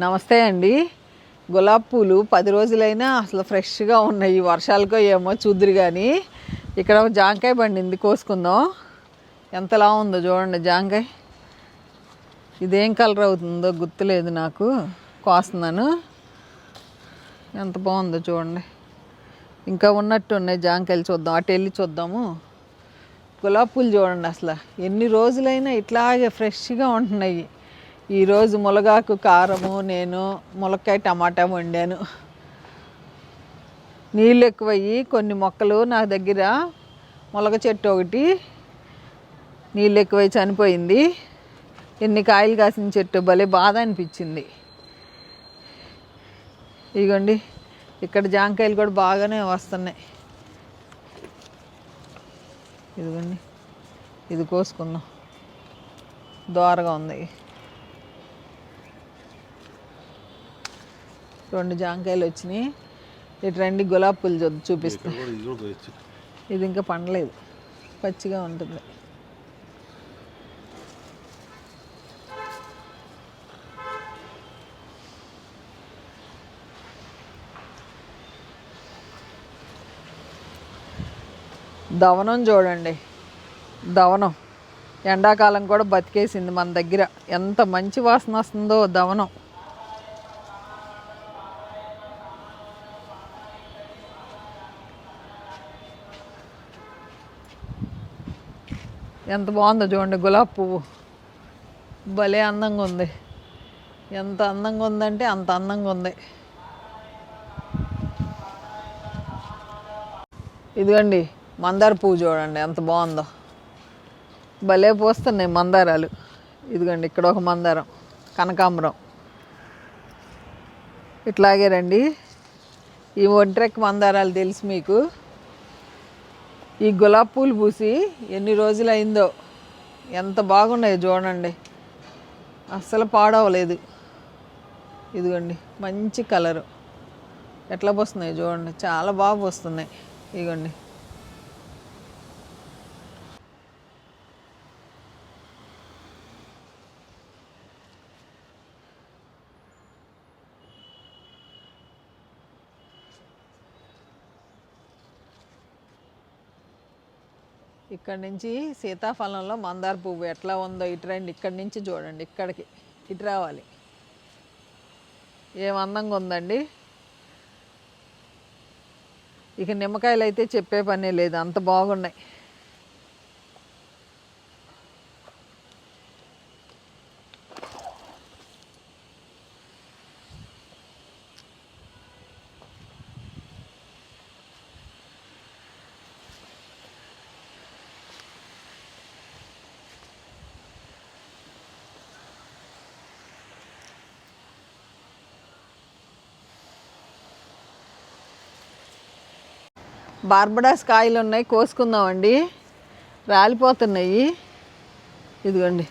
నమస్తే అండి. గులాబ్ పూలు పది రోజులైనా అసలు ఫ్రెష్గా ఉన్నాయి. వర్షాలకో ఏమో చూద్దురు కానీ ఇక్కడ ఒక జాంకాయ పండింది కోసుకుందాం. ఎంతలా ఉందో చూడండి జాంకాయ. ఇదేం కలర్ అవుతుందో గుర్తులేదు నాకు. కోస్తున్నాను. ఎంత బాగుందో చూడండి. ఇంకా ఉన్నట్టు ఉన్నాయి జాంకాయలు చూద్దాం. అటు వెళ్ళి చూద్దాము. గులాబ్ పూలు చూడండి అసలు. ఎన్ని రోజులైనా ఇట్లాగే ఫ్రెష్గా ఉంటున్నాయి. ఈరోజు మునగాకు కారము నేను ములక్కాయ టమాటా వండాను. నీళ్ళు ఎక్కువయ్యి కొన్ని మొక్కలు నా దగ్గర. ములగ చెట్టు ఒకటి. నీళ్ళు ఎక్కువై చనిపోయింది. ఎన్ని కాయలు కాసిన చెట్టు భలే బాధ అనిపించింది. ఇగోండి ఇక్కడ జాంకాయలు కూడా బాగానే వస్తున్నాయి. ఇదిగోండి ఇది కోసుకుందాం. దోరగా ఉంది. రెండు జాంకాయలు వచ్చినాయి. ఇటు రండి గులాబీ పూలు చూ- చూపిస్తా. ఇది ఇంకా పండలేదు. పచ్చిగా ఉంటుంది. దవనం చూడండి. దవనం. ఎండాకాలం కూడా బతికేసింది మన దగ్గర. ఎంత మంచి వాసన వస్తుందో దవనం. ఎంత బాగుందో చూడండి గులాబీ పువ్వు. భలే అందంగా ఉంది. ఎంత అందంగా ఉందంటే అంత అందంగా ఉంది. ఇదిగోండి మందార పువ్వు చూడండి ఎంత బాగుందో. భలే పోస్తున్నాయి మందారాలు. ఇదిగోండి ఇక్కడ ఒక మందారం కనకాంబరం. ఇట్లాగే రండి. ఈ ఒంట్రెక్ మందారాలు తెలుసు మీకు. ఈ గులాబీ పూలు పూసి ఎన్ని రోజులైందో ఎంత బాగున్నాయో చూడండి. అస్సలు పాడవలేదు. ఇదిగోండి మంచి కలరు. ఎట్లా పోస్తున్నాయి చూడండి. చాలా బాగా పోస్తున్నాయి. ఇదిగోండి. ఇక్కడ నుంచి సీతాఫలంలో మందార పువ్వు ఎట్లా ఉందో ఇటు రండి ఇక్కడి నుంచి చూడండి ఇక్కడికి ఇటు రావాలి. ఏం అందంగా ఉందండి? ఇక నిమ్మకాయలు అయితే చెప్పే పనే లేదు అంత బాగున్నాయి. బార్బడాస్ కాయలు ఉన్నాయి కోసుకుందామండి. రాలిపోతున్నాయి. ఇదిగోండి.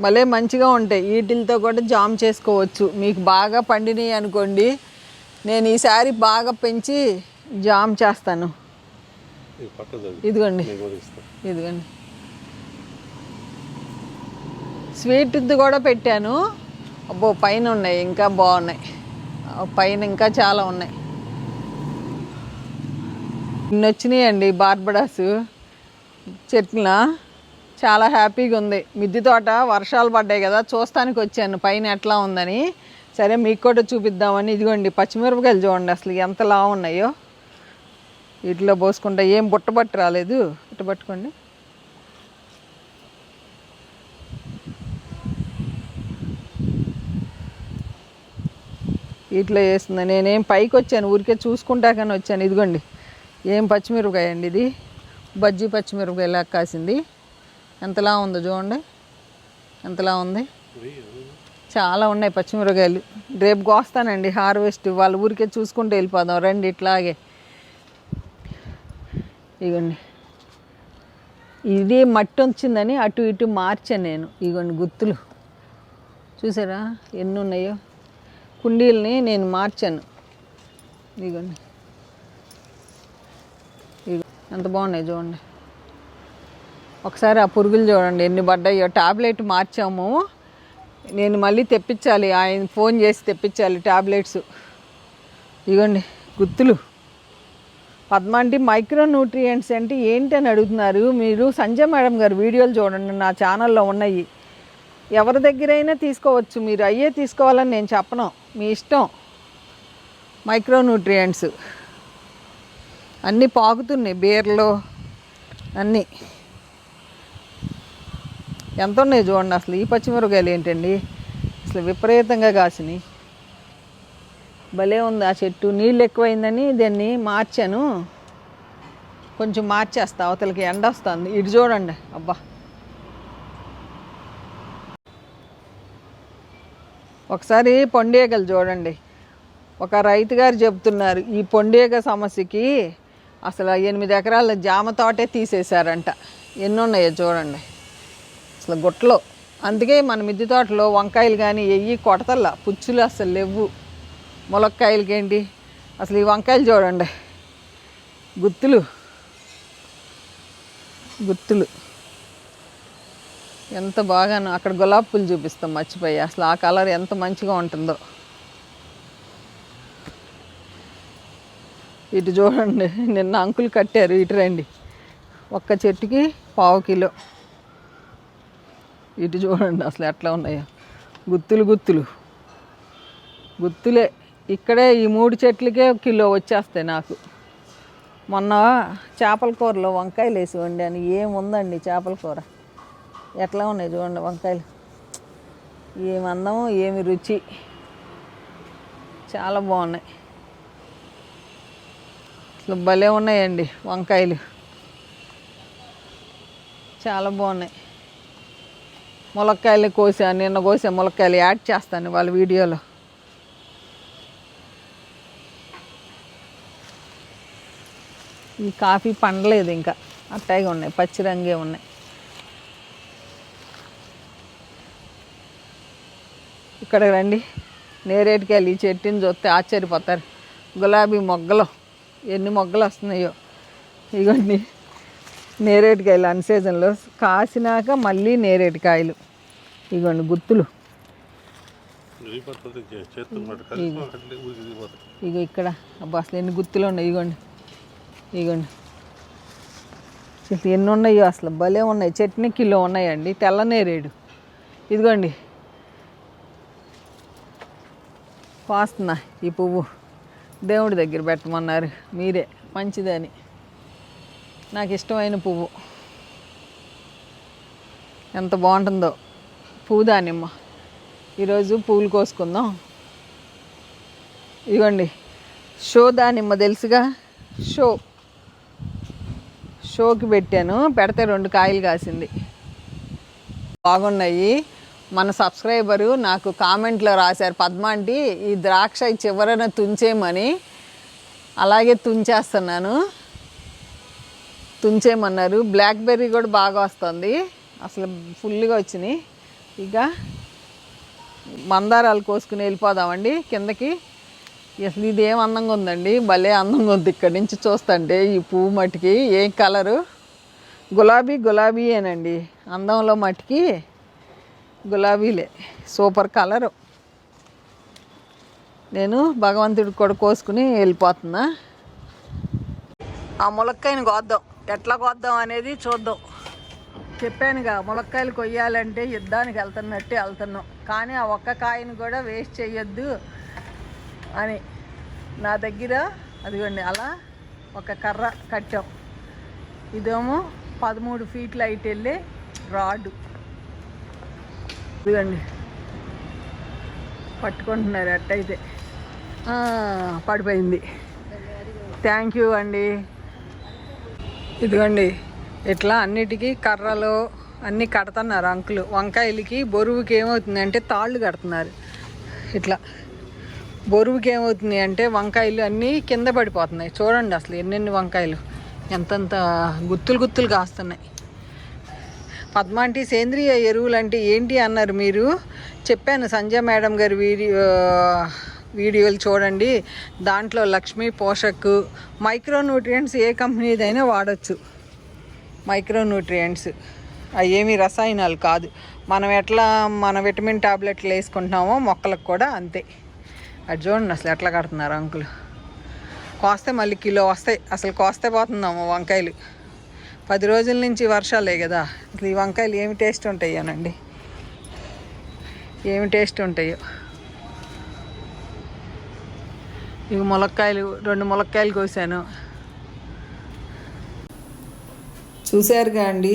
భలే మంచిగా ఉంటాయి. వీటితో కూడా జామ్ చేసుకోవచ్చు. మీకు బాగా పండినాయి అనుకోండి. నేను ఈసారి బాగా పెంచి జామ్ చేస్తాను. ఇదిగోండి. ఇదిగోండి. స్వీట్ది కూడా పెట్టాను. అబ్బో పైన ఉన్నాయి. ఇంకా బాగున్నాయి. పైన ఇంకా చాలా ఉన్నాయి. ఇన్ని వచ్చినాయండి బార్బడాస్. చెట్ల చాలా హ్యాపీగా ఉంది. మిద్ది తోట వర్షాలు పడ్డాయి కదా చూస్తానికి వచ్చాను పైన ఎట్లా ఉందని. సరే మీకు కూడా చూపిద్దామని. ఇదిగోండి పచ్చిమిరపకాయలు చూడండి అసలు ఎంతలా ఉన్నాయో. వీటిలో పోసుకుంటా ఏం బుట్టబట్టి రాలేదు. ఇట్ట పట్టుకోండి. వీటిలో వేస్తుంది నేనేం పైకి వచ్చాను ఊరికే చూసుకుంటాకని వచ్చాను. ఇదిగోండి ఏం పచ్చిమిరపకాయ అండి ఇది? బజ్జీ పచ్చిమిరపకాయ లాగా కాసింది. ఎంతలా ఉందో చూడండి. ఎంతలా ఉంది? చాలా ఉన్నాయి పచ్చిమిరపకాయలు. రేపు కోస్తానండి హార్వెస్ట్. వాళ్ళ ఊరికే చూసుకుంటూ వెళ్ళిపోదాం. రండి ఇట్లాగే. ఇగోండి. ఇది మట్టి వచ్చిందని అటు ఇటు మార్చాను నేను. ఇగోండి గుత్తులు. చూసారా ఎన్ని ఉన్నాయో? కుండీలని నేను మార్చాను. ఇగోండి. ఎంత బాగున్నాయి చూడండి. ఒకసారి ఆ పురుగులు చూడండి ఎన్ని పడ్డాయో. టాబ్లెట్ మార్చాము. నేను మళ్ళీ తెప్పించాలి ఆయన ఫోన్ చేసి తెప్పించాలి టాబ్లెట్స్. ఇగోండి గుత్తులు. పద్మాంటి మైక్రో న్యూట్రియంట్స్ అంటే ఏంటి అని అడుగుతున్నారు? మీరు సంజయ్ మేడం గారు వీడియోలు చూడండి నా ఛానల్లో ఉన్నాయి. ఎవరి దగ్గరైనా తీసుకోవచ్చు మీరు అయ్యే తీసుకోవాలని నేను చెప్పను. మీ ఇష్టం. మైక్రో న్యూట్రియంట్స్ అన్నీ పాకుతున్నాయి బీర్లు అన్నీ. ఎంత ఉన్నాయి చూడండి అసలు ఈ పచ్చిమిరపకాయలు ఏంటండి? అసలు విపరీతంగా కాసినాయి. భలే ఉంది ఆ చెట్టు. నీళ్ళు ఎక్కువైందని దాన్ని మార్చాను. కొంచెం మార్చేస్తా అవతలకి ఎండ వస్తుంది. ఇటు చూడండి. అబ్బా. ఒకసారి పొండేగలు చూడండి. ఒక రైతు గారు చెప్తున్నారు ఈ పొండేగ సమస్యకి అసలు ఎనిమిది ఎకరాల జామ తోటే తీసేశారంట. ఎన్ని ఉన్నాయో చూడండి. అసలు గుట్టలో. అందుకే మన మిద్దె తోటలో వంకాయలు కానీ ఎయ్యి కొడతల్లా పుచ్చులు అసలు లేవు ములక్కాయలకి ఏంటి అసలు ఈ వంకాయలు చూడండి. గుత్తులు. గుత్తులు. ఎంత బాగానో. అక్కడ గులాబీ పూలు చూపిస్తాం మర్చిపోయి. అసలు ఆ కలర్ ఎంత మంచిగా ఉంటుందో. ఇటు చూడండి నిన్న అంకులు కట్టారు. ఇటు రండి. ఒక్క చెట్టుకి పావు కిలో. ఇటు చూడండి అసలు ఎట్లా ఉన్నాయో. గుత్తులు గుత్తులు. గుత్తులే. ఇక్కడే ఈ మూడు చెట్లకే కిలో వచ్చేస్తాయి నాకు. మొన్న చేపల కూరలో వంకాయలు వేసి వండాను. ఏముందండి చేపల కూర? ఎట్లా ఉన్నాయి చూడండి వంకాయలు? ఏమి అందము ఏమి రుచి. చాలా బాగున్నాయి. అసలు భలే ఉన్నాయండి వంకాయలు. చాలా బాగున్నాయి. ములక్కాయలు కోసా నిన్న కోసా ములక్కాయలు యాడ్ చేస్తాను వాళ్ళ వీడియోలో. ఈ కాఫీ పండలేదు ఇంకా. అట్టాగే ఉన్నాయి పచ్చి రంగే ఉన్నాయి. ఇక్కడ రండి. నేరేటికాయలు ఈ చెట్టుని చూస్తే ఆశ్చర్యపోతారు. గులాబీ మొగ్గలు. ఎన్ని మొగ్గలు వస్తున్నాయో. ఇగోండి. నేరేటికాయలు అన్ సీజన్లో కాసినాక మళ్ళీ నేరేటికాయలు ఇగోండి గుత్తులు. ఇగో ఇక్కడ అబ్బా అసలు ఎన్ని గుత్తులు ఉన్నాయి ఇగోండి. ఇగోండి. అసలు ఎన్ని ఉన్నాయో అసలు భలే ఉన్నాయి. చట్నీ కిలో ఉన్నాయండి తెల్ల నేరేడు. ఇదిగోండి. కోస్తున్నా ఈ పువ్వు. దేవుడి దగ్గర పెట్టమన్నారు. మీరే మంచిదని. నాకు ఇష్టమైన పువ్వు. ఎంత బాగుంటుందో. పువ్వు దానిమ్మ. ఈరోజు పువ్వులు కోసుకుందాం. ఇదిగోండి షో దానిమ్మ తెలుసుగా? షో. షోకి పెట్టాను. పెడితే రెండు కాయలు కాసింది. బాగున్నాయి. మన సబ్స్క్రైబరు నాకు కామెంట్లో రాశారు పద్మ అంటే ఈ ద్రాక్ష చివరన తుంచేయమని. అలాగే తుంచేస్తున్నాను. తుంచేయమన్నారు. బ్లాక్బెర్రీ కూడా బాగా వస్తుంది. అసలు ఫుల్గా వచ్చినాయి. ఇక మందారాలు కోసుకుని వెళ్ళిపోదామండి కిందకి. అసలు ఇది ఏం అందంగా ఉందండి. భలే అందంగా ఉంది ఇక్కడి నుంచి చూస్తుంటే ఈ పువ్వు మట్టికి. ఏం కలరు? గులాబీ గులాబీయేనండి. అందంలో మట్టికి గులాబీలే. Super colour. నేను భగవంతుడికి కూడా కోసుకుని వెళ్ళిపోతున్నా. ఆ ములక్కాయని కోద్దాం. ఎట్లా కోద్దాం అనేది చూద్దాం. చెప్పానుగా ములక్కాయలు కొయ్యాలంటే యుద్ధానికి వెళ్తున్నట్టు వెళ్తున్నాం. కానీ ఆ ఒక్క కాయని కూడా వేస్ట్ చేయొద్దు అని. నా దగ్గర అదిగోండి అలా ఒక కర్ర కట్టాం. ఇదేమో పదమూడు ఫీట్లు అయిట్ వెళ్ళి రాడు. ఇదిగోండి. పట్టుకుంటున్నారు అట్టయితే పడిపోయింది. థ్యాంక్ యూ అండి. ఇదిగోండి ఇట్లా అన్నిటికీ కర్రలు అన్నీ కడుతున్నారు అంకులు. వంకాయలకి బరువుకి ఏమవుతుంది అంటే తాళ్ళు కడుతున్నారు. ఇట్లా. బరువుకి ఏమవుతుంది అంటే వంకాయలు అన్నీ కింద పడిపోతున్నాయి. చూడండి అసలు ఎన్నెన్ని వంకాయలు. ఎంతంత గుత్తులు గుత్తులు కాస్తున్నాయి. పద్మాంటి సేంద్రియ ఎరువులు అంటే ఏంటి అన్నారు మీరు? చెప్పాను సంజయ్ మేడం గారి వీడియో వీడియోలు చూడండి. దాంట్లో లక్ష్మీ పోషక్ మైక్రో న్యూట్రియంట్స్ ఏ కంపెనీదైనా వాడచ్చు. మైక్రో న్యూట్రియంట్స్ అవి ఏమి రసాయనాలు కాదు. మనం ఎట్లా మన విటమిన్ టాబ్లెట్లు వేసుకుంటున్నామో మొక్కలకు కూడా అంతే. అది చూడండి అసలు ఎట్లా కడుతున్నారు అంకులు. కోస్తే మళ్ళీ కిలో వస్తాయి. అసలు కోస్తే పోతున్నాము వంకాయలు. పది రోజుల నుంచి వర్షాలే కదా. ఈ వంకాయలు ఏమి టేస్ట్ ఉంటాయోనండి? ఏమి టేస్ట్ ఉంటాయో? ఇవి ములక్కాయలు రెండు ములక్కాయలు కోసాను. చూశారుగా అండి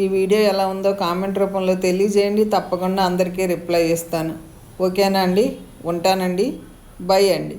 ఈ వీడియో ఎలా ఉందో కామెంట్ రూపంలో తెలియజేయండి. తప్పకుండా అందరికీ రిప్లై ఇస్తాను. ఓకేనా అండి? ఉంటానండి. బై అండి.